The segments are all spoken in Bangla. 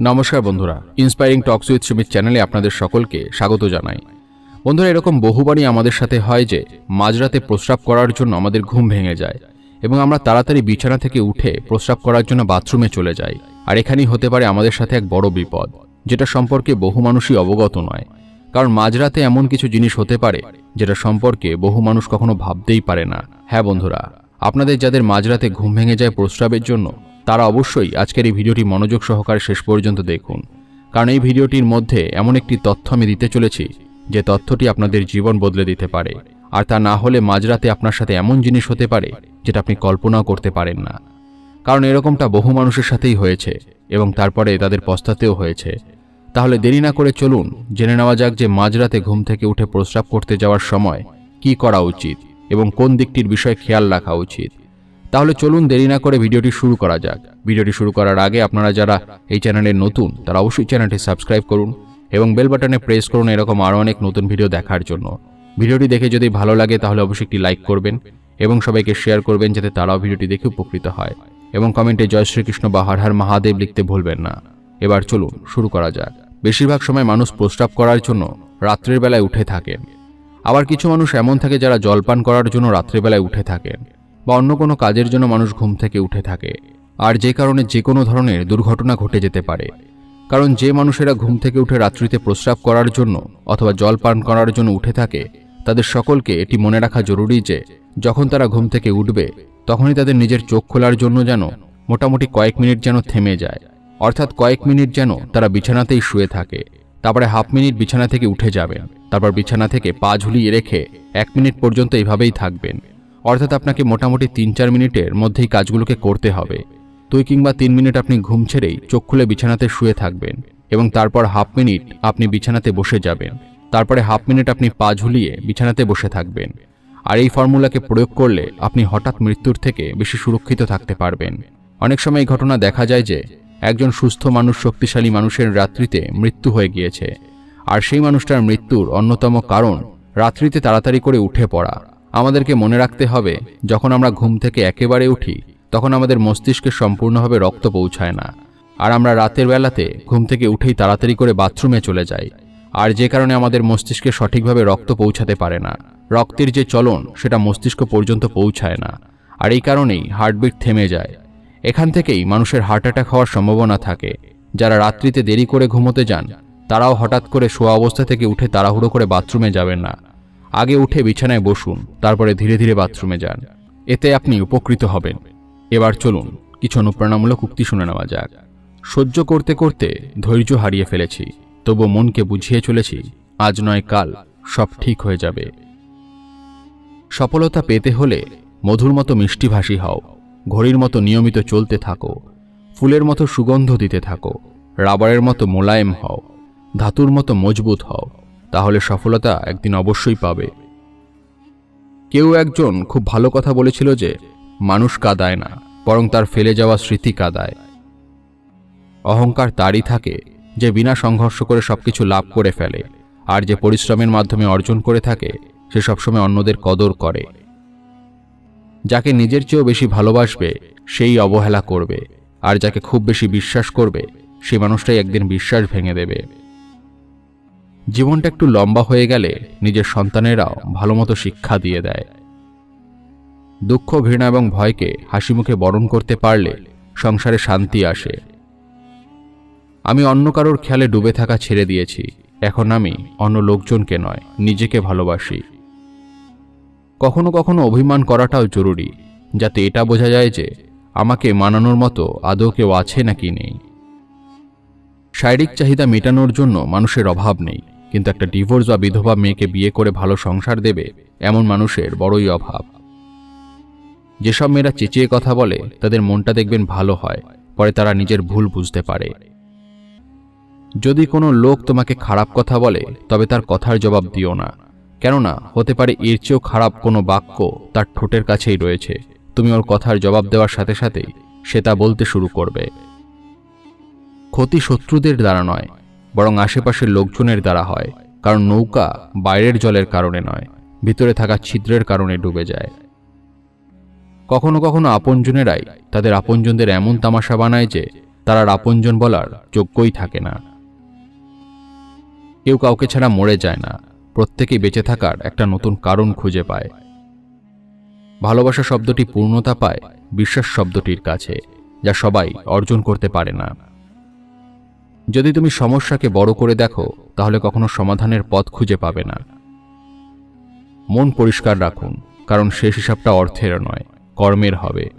নমস্কার বন্ধুরা ইন্সপায়ারিং টক্স উইথ সুমিত চ্যানেলে আপনাদের সকলকে স্বাগত জানাই। বন্ধুরা, এরকম বহুবারই আমাদের সাথে হয় যে, মাঝরাতে প্রস্রাব করার জন্য আমাদের ঘুম ভেঙে যায় এবং আমরা তাড়াতাড়ি বিছানা থেকে উঠে প্রস্রাব করার জন্য বাথরুমে চলে যাই। আর এখানেই হতে পারে আমাদের সাথে এক বড় বিপদ, যেটা সম্পর্কে বহু মানুষই অবগত নয়। কারণ মাঝরাতে এমন কিছু জিনিস হতে পারে, যেটা সম্পর্কে বহু মানুষ কখনো ভাবতেই পারে না। হ্যাঁ বন্ধুরা, আপনাদের যাদের মাঝরাতে ঘুম ভেঙে যায় প্রস্রাবের জন্য তারা অবশ্যই আজকের এই ভিডিওটি মনোযোগ সহকারে শেষ পর্যন্ত দেখুন। কারণ এই ভিডিওটির মধ্যে এমন একটি তথ্য আমি দিতে চলেছি, যে তথ্যটি আপনাদের জীবন বদলে দিতে পারে। আর তা না হলে মাঝরাতে আপনার সাথে এমন জিনিস হতে পারে, যেটা আপনি কল্পনাও করতে পারেন না। কারণ এরকমটা বহু মানুষের সাথেই হয়েছে, এবং তারপরে তাদের পস্তাতেও হয়েছে। তাহলে দেরি না করে চলুন, জেনে নেওয়া যাক যে মাঝরাতে ঘুম থেকে উঠে প্রস্রাব করতে যাওয়ার সময় কি করা উচিত, এবং কোন দিকটির বিষয়ে খেয়াল রাখা উচিত। তাহলে চলুন দেরি না করে ভিডিওটি শুরু করা যাক। ভিডিওটি শুরু করার আগে আপনারা যারা এই চ্যানেলে নতুন, তারা অবশ্যই চ্যানেলটি সাবস্ক্রাইব করুন এবং বেল বাটনে প্রেস করুন এরকম আরও অনেক নতুন ভিডিও দেখার জন্য। ভিডিওটি দেখে যদি ভালো লাগে তাহলে অবশ্যই একটি লাইক করবেন এবং সবাইকে শেয়ার করবেন যাতে তারাও ভিডিওটি দেখে উপকৃত হয় এবং কমেন্টে জয় শ্রীকৃষ্ণ বা হর হর মহাদেব লিখতে ভুলবেন না। এবার চলুন শুরু করা যাক। বেশিরভাগ সময় মানুষ প্রস্রাব করার জন্য রাত্রের বেলায় উঠে থাকেন। আবার কিছু মানুষ এমন থাকে যারা জলপান করার জন্য রাত্রেবেলায় উঠে থাকেন। বা অন্য কোনো কাজের জন্য মানুষ ঘুম থেকে উঠে থাকে। আর যে কারণে যে কোনো ধরনের দুর্ঘটনা ঘটে যেতে পারে। কারণ যে মানুষেরা ঘুম থেকে উঠে রাত্রিতে প্রস্রাব করার জন্য অথবা জল পান করার জন্য উঠে থাকে, তাদের সকলকে এটি মনে রাখা জরুরি যে, যখন তারা ঘুম থেকে উঠবে, তখনই তাদের নিজের চোখ খোলার জন্য যেন মোটামুটি কয়েক মিনিট যেন থেমে যায়। অর্থাৎ কয়েক মিনিট যেন তারা বিছানাতেই শুয়ে থাকে। তারপরে হাফ মিনিট বিছানা থেকে উঠে যাবেন। তারপর বিছানা থেকে পা ঝুলিয়ে রেখে এক মিনিট পর্যন্ত এইভাবেই থাকবেন। অর্থাৎ আপনাকে মোটামুটি তিন চার মিনিটের মধ্যেই কাজগুলোকে করতে হবে। দুই কিংবা তিন মিনিট আপনি ঘুম ছেড়েই চোখ খুলে বিছানাতে শুয়ে থাকবেন এবং তারপর হাফ মিনিট আপনি বিছানাতে বসে যাবেন। তারপরে হাফ মিনিট আপনি পা ঝুলিয়ে বিছানাতে বসে থাকবেন। আর এই ফর্মুলাকে প্রয়োগ করলে আপনি হঠাৎ মৃত্যুর থেকে বেশি সুরক্ষিত থাকতে পারবেন। অনেক সময় এই ঘটনা দেখা যায় যে, একজন সুস্থ মানুষ শক্তিশালী মানুষের রাত্রিতে মৃত্যু হয়ে গিয়েছে। আর সেই মানুষটার মৃত্যুর অন্যতম কারণ রাত্রিতে তাড়াতাড়ি করে উঠে পড়া। আমাদেরকে মনে রাখতে হবে, যখন আমরা ঘুম থেকে একেবারে উঠি, তখন আমাদের মস্তিষ্কে সম্পূর্ণভাবে রক্ত পৌঁছায় না। আর আমরা রাতের বেলাতে ঘুম থেকে উঠেই তাড়াতাড়ি করে বাথরুমে চলে যাই। আর যে কারণে আমাদের মস্তিষ্কে সঠিকভাবে রক্ত পৌঁছাতে পারে না। রক্তের যে চলন, সেটা মস্তিষ্ক পর্যন্ত পৌঁছায় না। আর এই কারণেই হার্টবিট থেমে যায়। এখান থেকেই মানুষের হার্ট অ্যাটাক হওয়ার সম্ভাবনা থাকে। যারা রাত্রিতে দেরি করে ঘুমোতে যান, তারাও হঠাৎ করে শোয়া অবস্থা থেকে উঠে তাড়াহুড়ো করে বাথরুমে যাবেন না। আগে উঠে বিছানায় বসুন, তারপরে ধীরে ধীরে বাথরুমে যান। এতে আপনি উপকৃত হবেন। এবার চলুন, কিছু অনুপ্রেরণামূলক উক্তি শুনে নেওয়া যাক। সহ্য করতে করতে ধৈর্য হারিয়ে ফেলেছি, তবু মনকে বুঝিয়ে চলেছি, আজ নয় কাল, সব ঠিক হয়ে যাবে। সফলতা পেতে হলে মধুর মতো মিষ্টিভাষী হও, ঘড়ির মতো নিয়মিত চলতে থাকো, ফুলের মতো সুগন্ধ দিতে থাকো, রাবারের মতো মোলায়েম হও, ধাতুর মতো মজবুত হও। তাহলে সফলতা একদিন অবশ্যই পাবে। কেউ একজন খুব ভালো কথা বলেছিল যে, মানুষ কাদায় না, বরং তার ফেলে যাওয়া স্মৃতি কাদায়। অহংকার তারই থাকে যে বিনা সংঘর্ষ করে সবকিছু লাভ করে ফেলে, আর যে পরিশ্রমের মাধ্যমে অর্জন করে থাকে, সে সবসময় অন্যদের কদর করে। যাকে নিজের চেয়েও বেশি ভালোবাসবে, সেই অবহেলা করবে, আর যাকে খুব বেশি বিশ্বাস করবে সেই মানুষটাই একদিন বিশ্বাস ভেঙে দেবে। জীবনটা একটু লম্বা হয়ে গেলে নিজের সন্তানেরাও ভালোমতো শিক্ষা দিয়ে দেয়। দুঃখ, ঘৃণা এবং ভয়কে হাসি মুখে বরণ করতে পারলে সংসারে শান্তি আসে। আমি অন্য কারোর খেয়ালে ডুবে থাকা ছেড়ে দিয়েছি। এখন আমি অন্য লোকজনকে নয়, নিজেকে ভালোবাসি। কখনো কখনো অভিমান করাটাও জরুরি, যাতে এটা বোঝা যায় যে আমাকে মানানোর মতো আদৌ কেউ আছে নাকি নেই। শারীরিক চাহিদা মেটানোর জন্য মানুষের অভাব নেই। কিন্তু একটা ডিভোর্স বা বিধবা মেয়েকে বিয়ে করে ভালো সংসার দেবে এমন মানুষের বড়ই অভাব। যেসব মেয়েরা চেঁচিয়ে কথা বলে, তাদের মনটা দেখবেন ভালো হয়, পরে তারা নিজের ভুল বুঝতে পারে। যদি কোনো লোক তোমাকে খারাপ কথা বলে, তবে তার কথার জবাব দিও না। কেননা, হতে পারে এর চেয়েও খারাপ কোনো বাক্য তার ঠোঁটের কাছেই রয়েছে। তুমি ওর কথার জবাব দেওয়ার সাথে সাথেই সে তা বলতে শুরু করবে। ক্ষতি শত্রুদের দ্বারা নয় বরং আশেপাশের লোকজনের দ্বারা হয়, কারণ নৌকা বাইরের জলের কারণে নয়, ভিতরে থাকা ছিদ্রের কারণে ডুবে যায়। কখনো কখনো আপনজনেরাই তাদের আপনজনদের এমন তামাশা বানায় যে তারা আপনজন বলার যোগ্যই থাকে না। কেউ কাউকে ছাড়া মরে যায় না, প্রত্যেকেই বেঁচে থাকার একটা নতুন কারণ খুঁজে পায়। ভালোবাসা শব্দটি পূর্ণতা পায় বিশ্বাস শব্দটির কাছে, যা সবাই অর্জন করতে পারে না। যদি তুমি সমস্যাকে বড় করে দেখো, তাহলে কখনো সমাধানের পথ খুঁজে পাবে না। মন পরিষ্কার রাখুন, কারণ শেষ হিসাবটা অর্থের নয়, কর্মের হবে।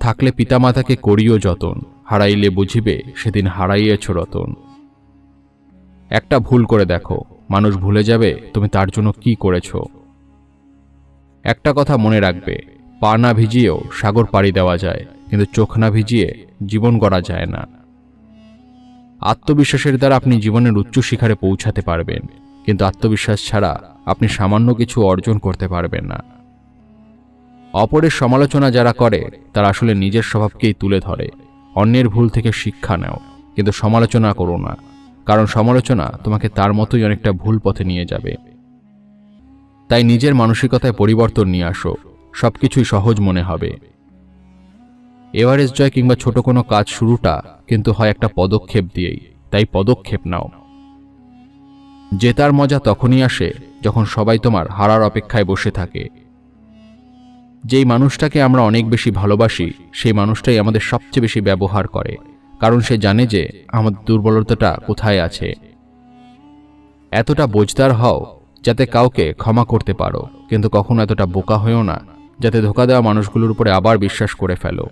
থাকলে পিতামাতাকে করিও যতন, হারাইলে বুঝিবে সেদিন হারাইয়েছ রতন। একটা ভুল করে দেখো, মানুষ ভুলে যাবে তুমি তার জন্য কি করেছ। একটা কথা মনে রাখবে, পা না ভিজিয়েও সাগর পাড়ি দেওয়া যায়, কিন্তু চোখ না ভিজিয়ে জীবন গড়া যায় না। আত্মবিশ্বাসের দ্বারা আপনি জীবনের উচ্চ শিখারে পৌঁছাতে পারবেন, কিন্তু আত্মবিশ্বাস ছাড়া আপনি সামান্য কিছু অর্জন করতে পারবেন না। অপরের সমালোচনা যারা করে, তারা আসলে নিজের স্বভাবকেই তুলে ধরে। অন্যের ভুল থেকে শিক্ষা নাও, কিন্তু সমালোচনা করো না, কারণ সমালোচনা তোমাকে তার মতোই অনেকটা ভুল পথে নিয়ে যাবে। তাই নিজের মানসিকতায় পরিবর্তন নিয়ে আসো, সবকিছুই সহজ মনে হবে। এভারেস্ট জয় কিংবা ছোট কোনো কাজ শুরুটা কিন্তু হয় একটা পদক্ষেপ দিয়েই। তাই পদক্ষেপ নাও। জেতার মজা তখনই আসে যখন সবাই তোমার হারার অপেক্ষায় বসে থাকে। যেই মানুষটাকে আমরা অনেক বেশি ভালোবাসি, সেই মানুষটাই আমাদের সবচেয়ে বেশি ব্যবহার করে, কারণ সে জানে যে আমাদের দুর্বলতাটা কোথায় আছে। এতটা বোঝদার হও যাতে কাউকে ক্ষমা করতে পারো, কিন্তু কখনো এতটা বোকা হয়েও না, যাতে ধোকা দেওয়া মানুষগুলোর উপরে আবার বিশ্বাস করে ফেলো।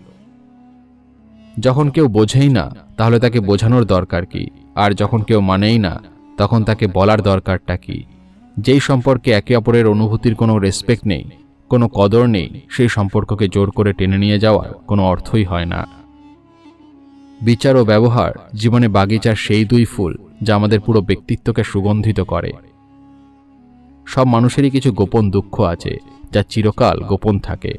যখন কেউ বোঝেই না, তাহলে তাকে বোঝানোর দরকার কি? আর যখন কেউ মানেই না, তখন তাকে বলার দরকারটা কি? যেই সম্পর্কে একে অপরের অনুভূতির কোনো রেসপেক্ট নেই, কোনো কদর নেই, সেই সম্পর্ককে জোর করে টেনে নিয়ে যাওয়ার কোনো অর্থই হয় না। বিচার ও ব্যবহার জীবনে বাগিচার সেই দুই ফুল যা আমাদের পুরো ব্যক্তিত্বকে সুগন্ধিত করে। সব মানুষেরই কিছু গোপন দুঃখ আছে, যা চিরকাল গোপন থাকে।